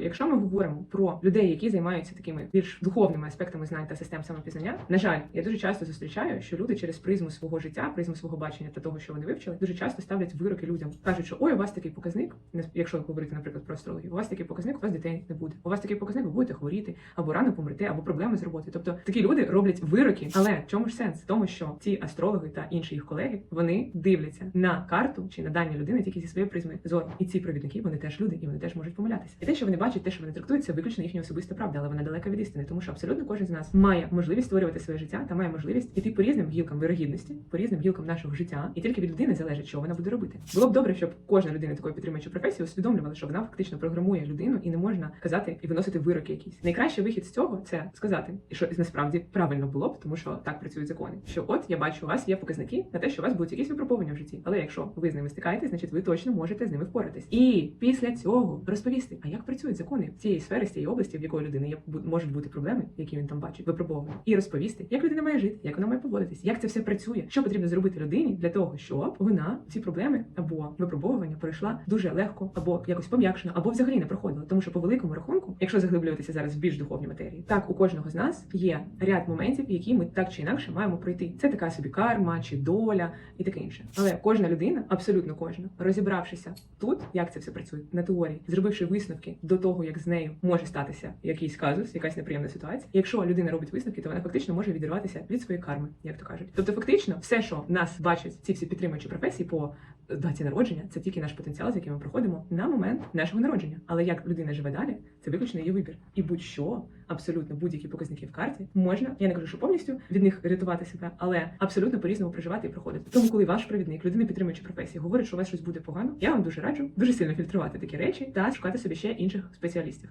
Якщо ми говоримо про людей, які займаються такими більш духовними аспектами знань та систем самопізнання, на жаль, я дуже часто зустрічаю, що люди через призму свого життя, призму свого бачення та того, що вони вивчили, дуже часто ставлять вироки людям. кажуть, що ой, у вас такий показник, якщо говорити, наприклад, про астрологію, у вас такий показник, у вас дітей не буде. У вас такий показник, ви будете хворіти, або рано помрете, або проблеми з роботою. Тобто такі люди роблять вироки. Але в чому ж сенс? В тому, що ці астрологи та інші їх колеги вони дивляться на карту чи на дані людини тільки зі своєї призми зору. І ці провідники вони теж люди, і вони теж можуть помилятися. І те, що вони бачать, те, що вони трактують, це виключно їхня особиста правда, але вона далека від істини, тому що абсолютно кожен з нас має можливість створювати своє життя та має можливість іти по різним гілкам вирогідності, по різним гілкам нашого життя, і тільки від людини залежить, що вона буде робити. Було б добре, щоб кожна людина такої підтримуючої професії усвідомлювала, що вона фактично програмує людину, і не можна казати і виносити вироки якісь. Найкращий вихід з цього це сказати, що насправді правильно було б, тому що так працюють закони. Що от я бачу, у вас є показники на те, що у вас будуть якісь випробування в житті. Але якщо ви з ними стикаєтесь, значить ви точно можете з ними впоратись. І після цього розповісти, а як працюють закони цієї сфери, з цієї області, в якої людини є можуть бути проблеми, які він там бачить, випробовування, і розповісти, як людина має жити, як вона має поводитись, як це все працює, що потрібно зробити людині для того, щоб вона ці проблеми або випробовування пройшла дуже легко, або якось пом'якшено, або взагалі не проходила. Тому що по великому рахунку, якщо заглиблюватися зараз в більш духовні матерії, так у кожного з нас є ряд моментів, які ми так чи інакше маємо пройти. Це така собі карма чи доля і таке інше. Але кожна людина, абсолютно кожна, розібравшися тут, як це все працює на теорії, зробивши висновки до того, як з нею може статися якийсь казус, якась неприємна ситуація. Якщо людина робить висновки, то вона фактично може відірватися від своєї карми, як то кажуть. Тобто, фактично, все, що нас бачать ці всі підтримуючі професії по даті народження, це тільки наш потенціал, з яким ми проходимо на момент нашого народження. Але як людина живе далі, це виключно її вибір. І будь-що, абсолютно будь-які показники в карті можна, я не кажу, що повністю від них рятувати себе, але абсолютно по-різному проживати і проходити. Тому, коли ваш провідник, людина підтримуючи професії, говорить, що у вас щось буде погано, я вам дуже раджу дуже сильно фільтрувати такі речі та шукати собі ще інших спеціалістів.